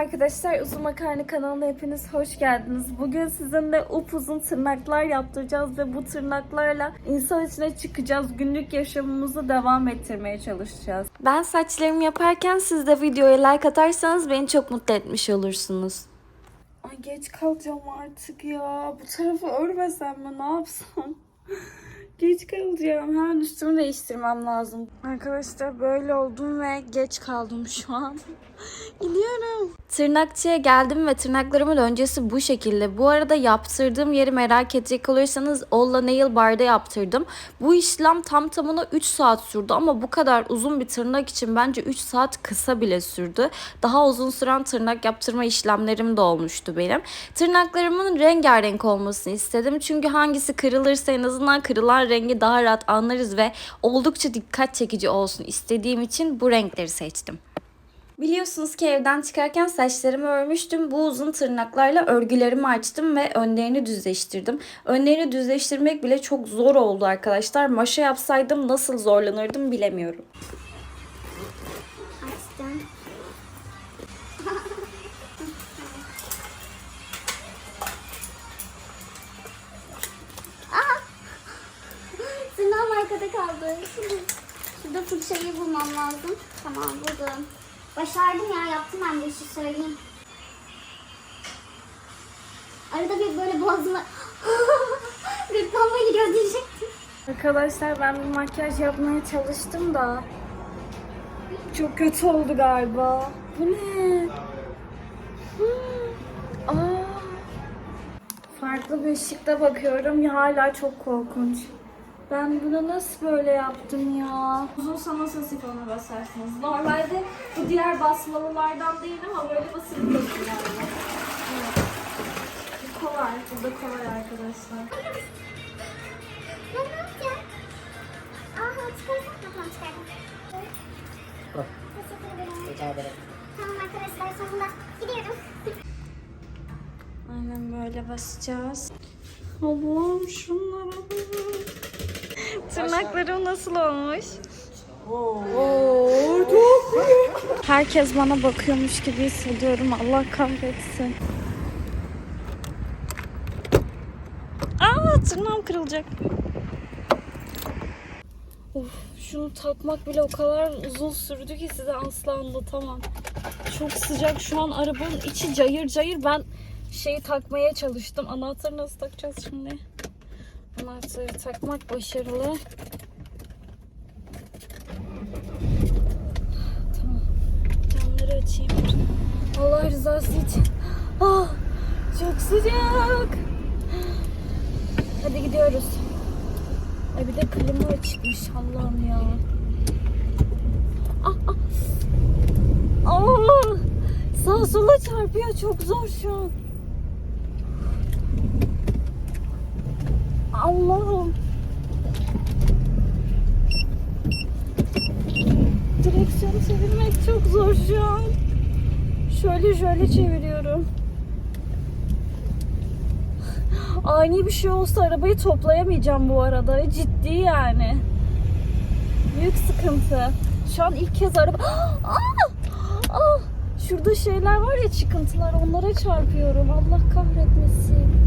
Arkadaşlar, Uzun Makarna kanalına hepiniz hoş geldiniz. Bugün sizinle upuzun tırnaklar yaptıracağız ve bu tırnaklarla insan içine çıkacağız. Günlük yaşamımızı devam ettirmeye çalışacağız. Ben saçlarımı yaparken siz de videoya like atarsanız beni çok mutlu etmiş olursunuz. Ay geç kalacağım artık ya. Bu tarafı örmesem mi ne yapsam? Geç kalacağım. Hemen üstümü değiştirmem lazım. Arkadaşlar böyle oldum ve geç kaldım şu an. Gidiyorum. Tırnakçıya geldim ve tırnaklarımın öncesi bu şekilde. Bu arada yaptırdığım yeri merak edecek olursanız Olla Nail Bar'da yaptırdım. Bu işlem tam tamına 3 saat sürdü ama bu kadar uzun bir tırnak için bence 3 saat kısa bile sürdü. Daha uzun süren tırnak yaptırma işlemlerim de olmuştu benim. Tırnaklarımın rengarenk olmasını istedim. Çünkü hangisi kırılırsa en azından kırılan rengi daha rahat anlarız ve oldukça dikkat çekici olsun istediğim için bu renkleri seçtim. Biliyorsunuz ki evden çıkarken saçlarımı örmüştüm. Bu uzun tırnaklarla örgülerimi açtım ve önlerini düzleştirdim. Önlerini düzleştirmek bile çok zor oldu arkadaşlar. Maşa yapsaydım nasıl zorlanırdım bilemiyorum. Arkada kaldı. Şurada fırçayı bulmam lazım. Tamam buldum. Başardım ya yaptım ben bu işi söyleyeyim. Arada bir böyle boğazıma gırtlağıma giriyor diyecektim. Arkadaşlar ben bir makyaj yapmaya çalıştım da çok kötü oldu galiba. Bu ne? Hmm. Aa. Farklı bir ışıkta bakıyorum ya hala çok korkunç. Ben bunu nasıl böyle yaptım ya? Uzunsa nasıl sifonu basarsınız? Normalde bu diğer basmalılardan değil ama böyle basabiliyorsunuz yani. Evet. Bu kolay. Bu da kolay arkadaşlar. Çıkardım. Teşekkür ederim. Tamam arkadaşlar sonunda gidiyorum. Aynen böyle basacağız. Allah'ım şunlara bak. Tırnaklarım nasıl olmuş? Oo, çok Herkes bana bakıyormuş gibi hissediyorum. Allah kahretsin. Aa tırnağım kırılacak. Of, şunu takmak bile o kadar uzun sürdü ki size asla anlatamam. Çok sıcak şu an arabanın içi cayır cayır. Ben şeyi takmaya çalıştım. Anahtarı nasıl takacağız şimdi? Anahtarı takmak başarılı. Tamam. Camları açayım. Allah rızası için. Ah, çok sıcak. Hadi gidiyoruz. Ay bir de klima açıkmış Allah'ım ya. Ah, ah. Aa, sağa sola çarpıyor çok zor şu an. Allah'ım. Direksiyon çevirmek çok zor şu an. Şöyle şöyle çeviriyorum. Ani bir şey olsa arabayı toplayamayacağım bu arada. Ciddi yani. Büyük sıkıntı. Şu an ilk kez araba... Aa! Aa! Şurada şeyler var ya çıkıntılar onlara çarpıyorum. Allah kahretmesin.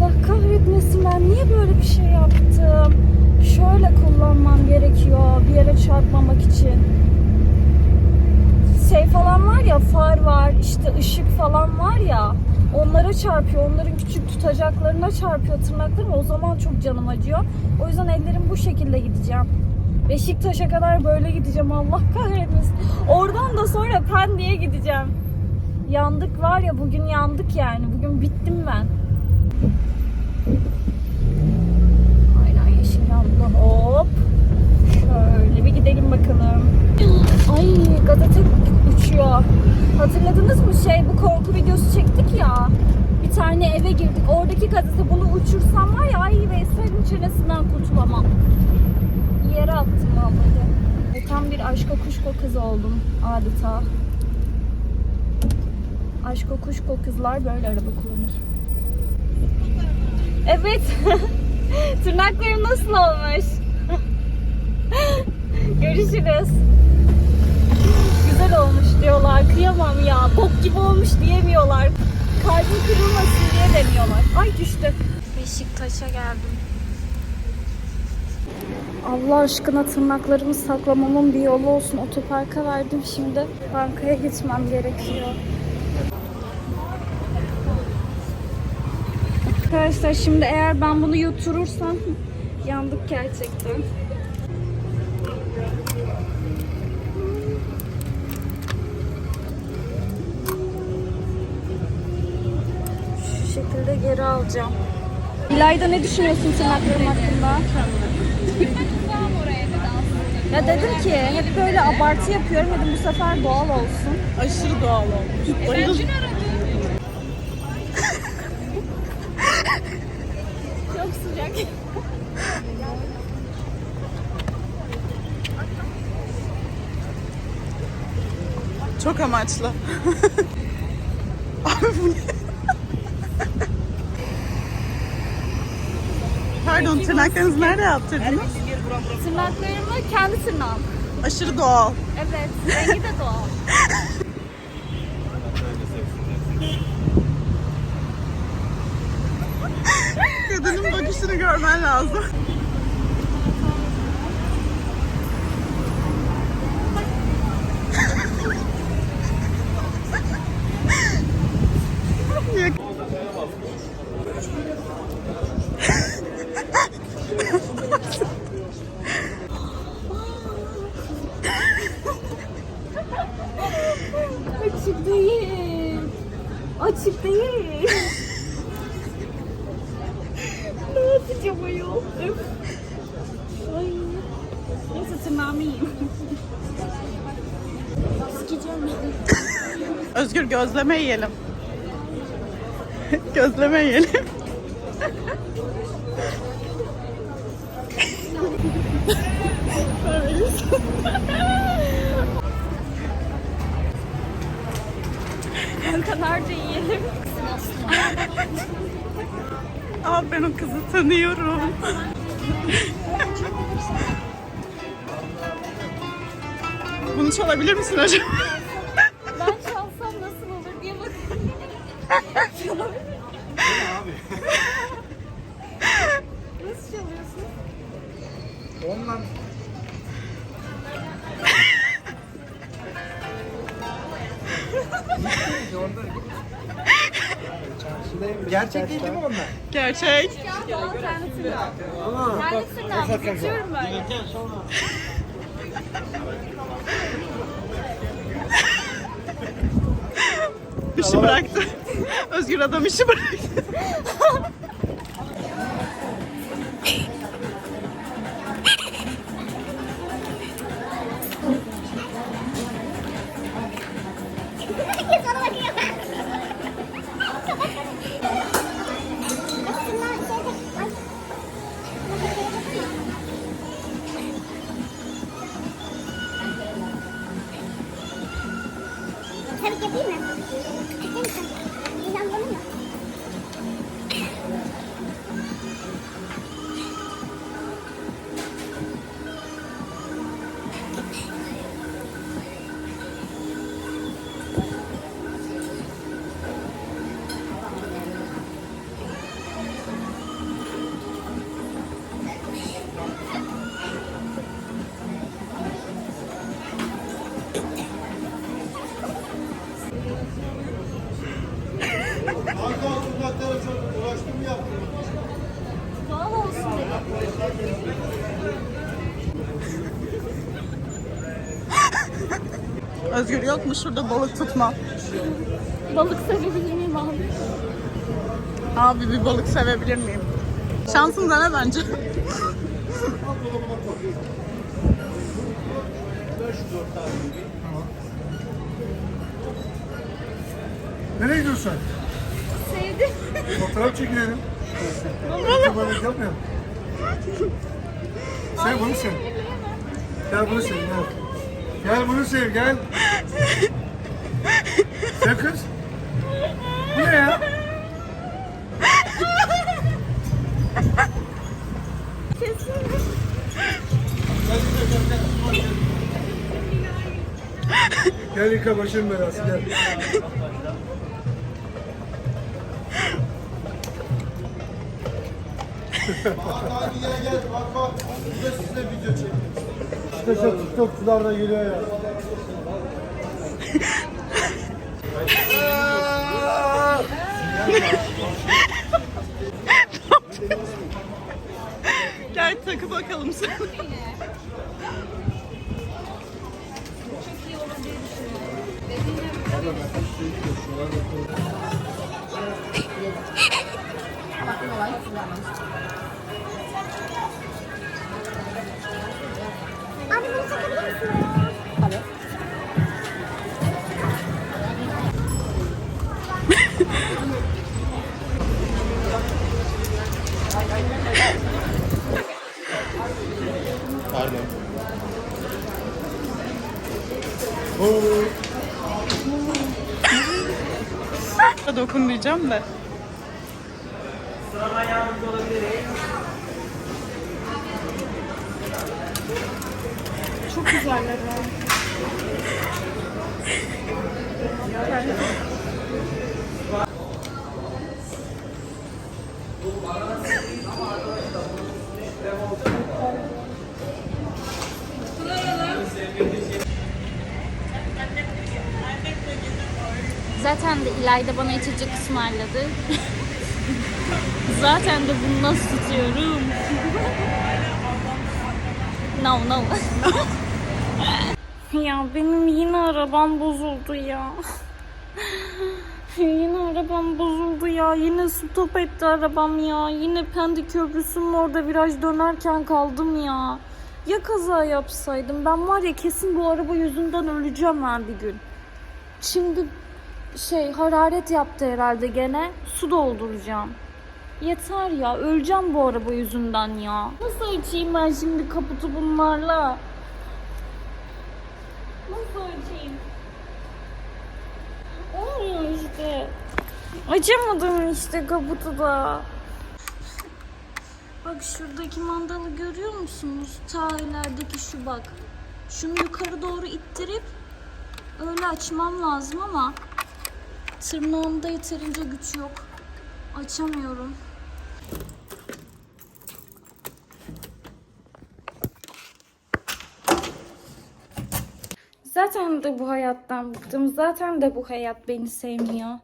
Allah kahretmesin ben niye böyle bir şey yaptım? Şöyle kullanmam gerekiyor bir yere çarpmamak için. Şey falan var ya far var işte ışık falan var ya onlara çarpıyor. Onların küçük tutacaklarına çarpıyor tırnaklarım. O zaman çok canım acıyor. O yüzden ellerim bu şekilde gideceğim. Beşiktaş'a kadar böyle gideceğim Allah kahretmesin. Oradan da sonra Pendik'e gideceğim. Yandık var ya bugün yandık yani. Bugün bittim ben. Aynen yeşil yandı. Hop. Şöyle bir gidelim bakalım. Ay gazete uçuyor. Hatırladınız mı şey bu korku videosu çektik ya. Bir tane eve girdik. Oradaki gazete bunu uçursam var ya ay Veysel'in çenesinden kurtulamam. Yere attım vallahi. Tam bir aşka kuşko kız oldum adeta. Aşko kuşko kızlar böyle araba kullanır. Evet. Tırnaklarım nasıl olmuş? Görüşürüz. Güzel olmuş diyorlar. Kıyamam ya. Bok gibi olmuş diyemiyorlar. Kalbim kırılmasın diye demiyorlar. Ay düştü. Beşiktaş'a geldim. Allah aşkına tırnaklarımı saklamamın bir yolu olsun. Otoparka verdim şimdi. Bankaya gitmem gerekiyor. Arkadaşlar şimdi eğer ben bunu yuturursam yandık gerçekten. Şu şekilde geri alacağım. İlayda ne düşünüyorsun tırnaklarım hakkında? Ya dedim ki hep böyle abartı yapıyorum dedim bu sefer doğal olsun. Aşırı doğal olmuş. Bayıldım. Çok sıcak. Çok amaçlı. Abi bu ne? Pardon tırnaklarınızı nerede yaptırdınız? Tırnaklarımı kendi tırnağım. Aşırı doğal. Evet, rengi de doğal. Kadının bakışını görmen lazım. Özgür gözleme yiyelim. gözleme yiyelim. Kanarca yiyelim. Aa ben o kızı tanıyorum. Bunu çalabilir misin acaba? Nasıl çalıyorsun? Ondan Gerçek değil değil mi onlar? Gerçek. Ama Kendi tırnağımı geçiyorum böyle. İşi bıraktı. Özgür adam işi bıraktı. Yok mu şurada balık tutma? Balık sevebilir miyim abi? Abi bir balık sevebilir miyim? Şansın dene bence. Nereye gidiyorsun? Sevdim. Fotoğraf çekilelim. Balık yapmayalım. Sev bunu sev. Gel bunu sev gel. Gel bunu sev gel. Sev kız. Bu ne ya? Gel yıka başın belası gel. Hadi gel gel bak bak. Bir de size video çekin. Şu TikTokçular da geliyor ya. Gel takı bakalım sen. Abi bunu takabilir misin? Pardon. Oo. Dokun diyeceğim de. Çok güzeller. Zaten de İlayda bana içecek ısmarladı. Zaten de bunu nasıl tutuyorum? no no. Ya benim yine arabam bozuldu ya. yine arabam bozuldu ya. Yine stop etti arabam ya. Yine Pendik Köprüsü'nün orada viraj dönerken kaldım ya. Ya kaza yapsaydım ben var ya kesin bu araba yüzünden öleceğim ha bir gün. Şimdi şey hararet yaptı herhalde gene. Su dolduracağım. Yeter ya. Öleceğim bu araba yüzünden ya. Nasıl açayım ben şimdi kaputu bunlarla? Olmuyor işte. Açamadım işte kaputu da. Bak şuradaki mandalı görüyor musunuz? Ta ilerideki şu bak. Şunu yukarı doğru ittirip öyle açmam lazım ama tırnağımda yeterince güç yok. Açamıyorum. Zaten de bu hayattan bıktım. Zaten de bu hayat beni sevmiyor.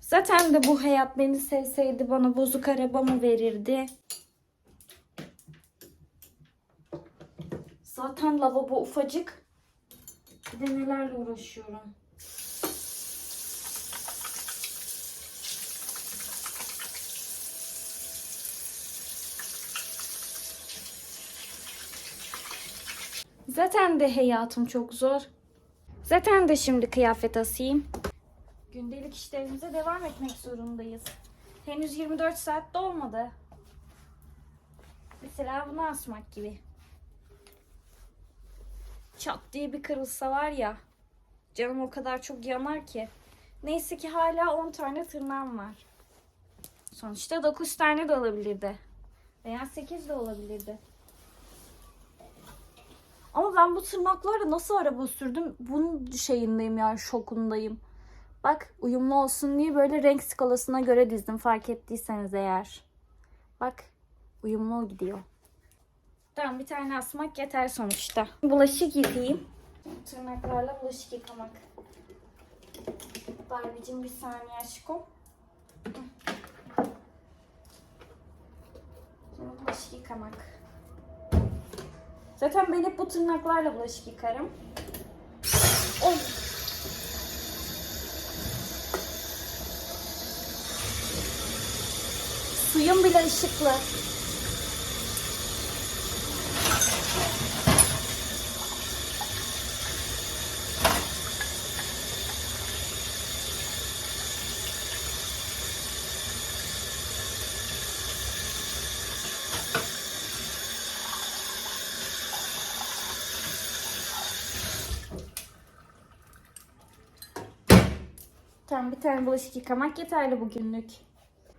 Zaten de bu hayat beni sevseydi bana bozuk arabamı verirdi. Zaten lavabo ufacık. Bir de nelerle uğraşıyorum. Zaten de hayatım çok zor. Zaten de şimdi kıyafet asayım. Gündelik işlerimize devam etmek zorundayız. Henüz 24 saat dolmadı. Mesela bunu asmak gibi. Çat diye bir kırılsa var ya. Canım o kadar çok yanar ki. Neyse ki hala 10 tane tırnağım var. Sonuçta 9 tane de olabilirdi. Veya 8 de olabilirdi. Ama ben bu tırnaklarla nasıl araba sürdüm? Bunun şeyindeyim yani şokundayım. Bak uyumlu olsun diye böyle renk skalasına göre dizdim fark ettiyseniz eğer. Bak uyumlu gidiyor. Tamam bir tane asmak yeter sonuçta. Bulaşık yıkayayım. Tırnaklarla bulaşık yıkamak. Barbie'cim bir saniye aşkım. Şimdi bulaşık yıkamak. Zaten ben hep bu tırnaklarla bulaşık yıkarım. Oy. Suyum bile ışıklı. Tane bulaşık yıkamak yeterli bugünlük.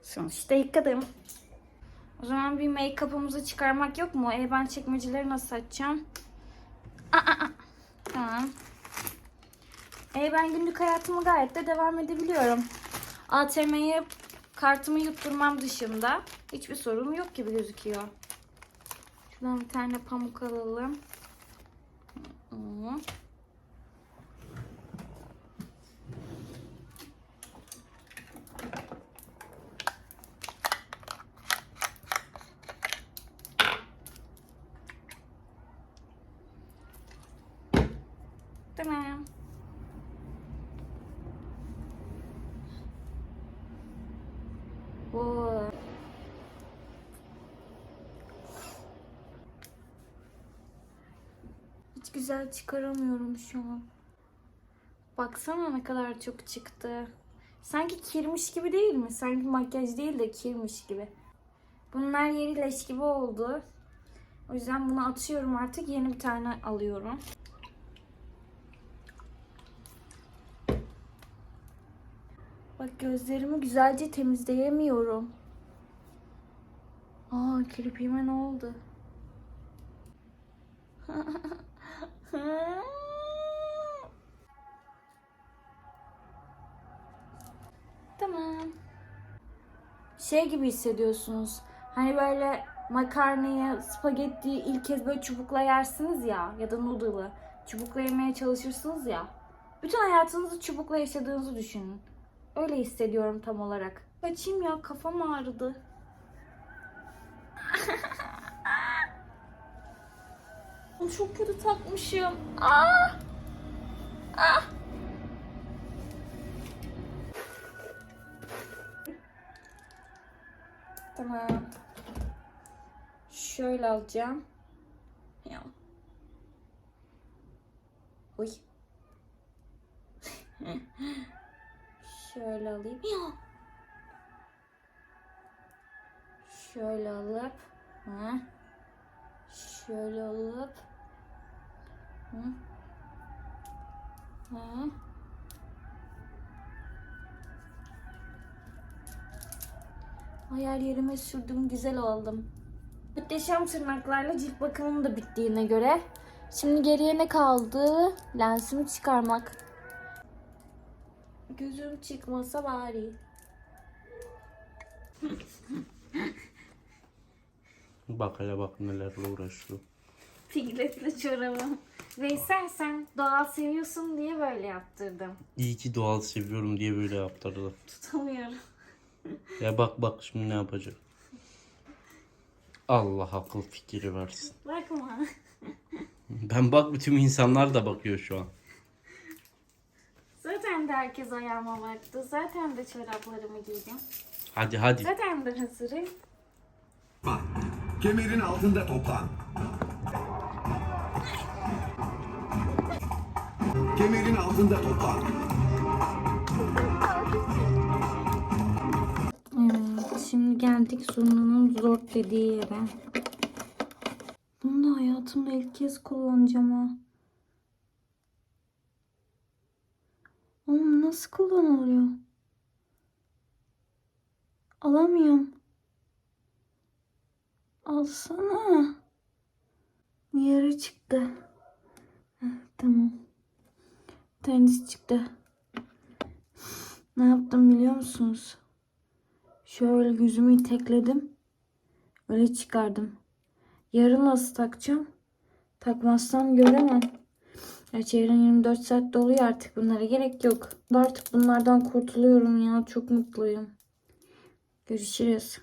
Sonuçta yıkadım. O zaman bir make-up'ımızı çıkarmak yok mu? E ben çekmeceleri nasıl açacağım? Aa, aa. Tamam. E ben günlük hayatımı gayet de devam edebiliyorum. ATM'ye kartımı yutturmam dışında hiçbir sorun yok gibi gözüküyor. Şuradan bir tane pamuk alalım. Hı. Tamam. Oo. Hiç güzel çıkaramıyorum şu an. Baksana ne kadar çok çıktı. Sanki kirmiş gibi değil mi? Sanki makyaj değil de kirmiş gibi. Bunlar yeri leş gibi oldu. O yüzden bunu atıyorum artık. Yeni bir tane alıyorum. Bak gözlerimi güzelce temizleyemiyorum. Aa kirpiğime ne oldu? tamam. Şey gibi hissediyorsunuz. Hani böyle makarnayı, spagettiyi ilk kez böyle çubukla yersiniz ya ya da noodle'ı çubukla yemeye çalışırsınız ya. Bütün hayatınızı çubukla yaşadığınızı düşünün. Öyle hissediyorum tam olarak. Açayım ya kafam ağrıdı. Çok kötü takmışım. Aa! Ah! Tamam. Şöyle alacağım. Ya. Uy. Alayım. Ya. Şöyle alıp. Ha. Şöyle alıp. Hı. Ha. Hayal yerime sürdüm güzel oldum. Muhteşem tırnaklarla cilt bakımım da bittiğine göre. Şimdi geriye ne kaldı? Lensimi çıkarmak. Gözüm çıkmasa bari. Bak hele bak nelerle uğraşıyor. Pigletli çorabım. Veysel sen doğal seviyorsun diye böyle yaptırdım. İyi ki doğal seviyorum diye böyle yaptırdı. Tutamıyorum. Ya bak bak şimdi ne yapacak. Allah akıl fikri versin. Bakma. Ben bak bütün insanlar da bakıyor şu an. De herkes ayağıma baktı. Zaten de çoraplarımı giydim. Hadi hadi. Zaten de hazırım. Bak, Kemerin altında toplan. Kemerin altında toplan. Evet, şimdi geldik Zurna'nın zor dediği yere. Bunu da hayatımda ilk kez kullanacağım ha. Oğlum nasıl kullanılıyor? Alamıyorum. Alsana. Yarı çıktı. Heh, tamam. Tanesi çıktı. Ne yaptım biliyor musunuz? Şöyle yüzümü itekledim. Öyle çıkardım. Yarın nasıl takacağım? Takmazsam göremem. Gerçi yarın 24 saat doluyor artık bunlara gerek yok. Artık bunlardan kurtuluyorum ya. Çok mutluyum. Görüşürüz.